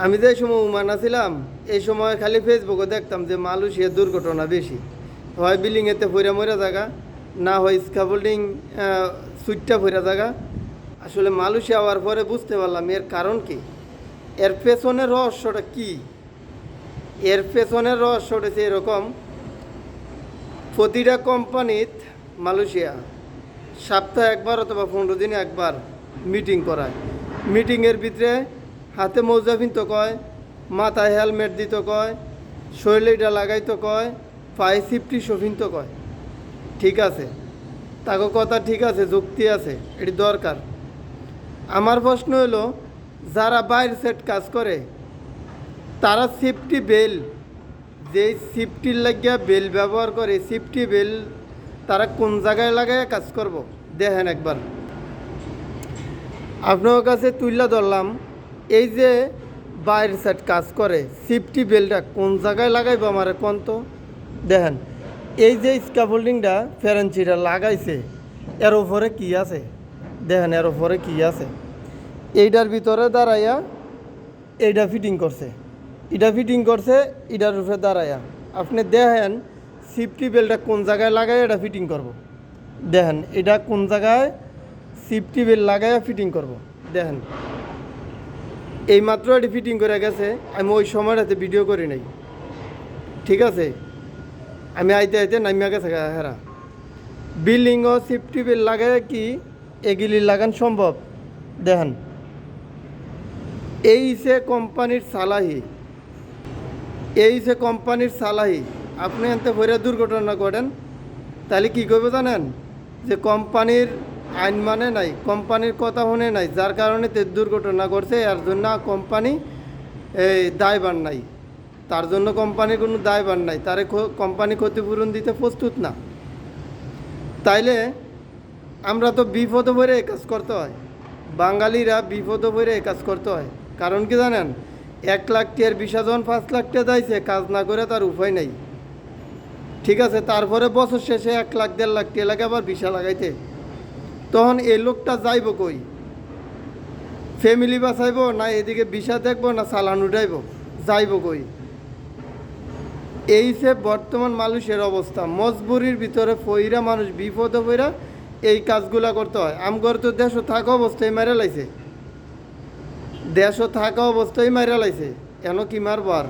আমি যে সময় উমানা ছিলাম এই সময় খালি ফেসবুকে দেখতাম যে মালয়েশিয়ার দুর্ঘটনা বেশি। হয় বিল্ডিংয়েতে ফইরা মরা জায়গা না হয় স্কাফোল্ডিং সুইটটা ফইরা জায়গা আসলে মালয়েশিয়া হওয়ার পরে বুঝতে পারলাম এর কারণ কি। এর পেছনের রহস্যটা কি? এর পেছনের রহস্যটা হচ্ছে এরকম, প্রতিটা কোম্পানিত মালয়েশিয়া সপ্তাহে একবার অথবা পনেরো দিনে একবার মিটিং করায়। মিটিংয়ের ভিতরে হাতে মৌজা তো কয়, মাথায় হেলমেট দিতে কয়, শরীরে এটা লাগাইতে কয়, পায়ে সিফটি তো কয়। ঠিক আছে তাকে কথা ঠিক আছে, যুক্তি আছে, এটি দরকার। আমার প্রশ্ন হলো যারা বাইরে সেট কাজ করে, তারা সেফটি বেল যে সেফটির লাগিয়া বেল ব্যবহার করে, সেফটি বেল তারা কোন জায়গায় লাগায় কাজ করব? দেখেন একবার। আপনার কাছে তুইলা ধরলাম এই যে বাইরের সাইড কাজ করে সেফটি বেলটা কোন জায়গায় লাগাইবো আমার কোন তো? দেখেন, এই যে স্কাফোল্ডিংটা ফেরেন্সিটা লাগাইছে, এর ওপরে কি আছে? দেখেন, এর ওপরে কি আছে? এইটার ভিতরে দাঁড়াইয়া এইটা ফিটিং করছে। এটা ফিটিং করছে, এটার উপরে দাঁড়াইয়া। আপনি দেখেন সেফটি বেলটা কোন জায়গায় লাগাই এটা ফিটিং করব। দেখেন, এটা কোন জায়গায় সেফটি বেল লাগাইয়া ফিটিং করব। দেখেন এই মাত্র এটি ফিটিং করে গেছে, আমি ওই সময়টাতে ভিডিও করি নাই। ঠিক আছে? আমি আইতে আইতে নামিয়া গেছে হেরা। বিল্ডিং ও সেফটি বেল লাগাই কি এগুলি লাগান সম্ভব? দেখেন। এই সে কোম্পানির সালাহি, এই সে কোম্পানির সালাহি, আপনি এতে ভরে দুর্ঘটনা করেন তাহলে কি করবে জানেন? যে কোম্পানির আইন মানে নাই, কোম্পানির কথা শুনে নাই, যার কারণে তে দুর্ঘটনা করছে এর জন্য কোম্পানি, এই দায়বান নাই। তার জন্য কোম্পানির কোনো দায়বান নাই, তারে কোম্পানি ক্ষতিপূরণ দিতে প্রস্তুত না। তাইলে আমরা তো বিপদে ভরে কাজ করতে হয়। বাঙালিরা বিপদে ভরে কাজ করতে হয়। কারণ কি জানেন? এক লাখ টিয়ার বিশ হাজার পাঁচ লাখ টিয়া যাইছে, কাজ না করে তার উপায় নাই। ঠিক আছে, তারপরে বছর শেষে এক লাখ, দেড় লাখ টিয়া লাগে আবার বিশা লাগাইতে। তখন এই লোকটা যাইব কই? ফ্যামিলি বাঁচাইব না এদিকে বিষা দেখব না চালান উঠাইব? যাইব কই? এই সে বর্তমান মানুষের অবস্থা, মজবুরির ভিতরে ফইরা মানুষ, বিপদে ফইরা এই কাজগুলা করতে হয়। আমগর তো দেশও থাকা অবস্থায় মেরে লাইছে। দেশও থাকা অবস্থায় মেরে লাইছে। এন কি মারবার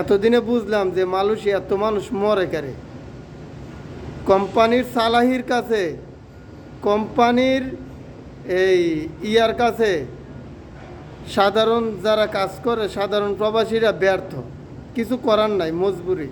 এতদিনে বুঝলাম যে মানুষ, এত মানুষ মরে কারে। কোম্পানির সালাহির কাছে, কোম্পানির এই ইয়ার কাছে, সাধারণ যারা কাজ করে, সাধারণ প্রবাসীরা ব্যর্থ। কিছু করার নাই, মজবুরি।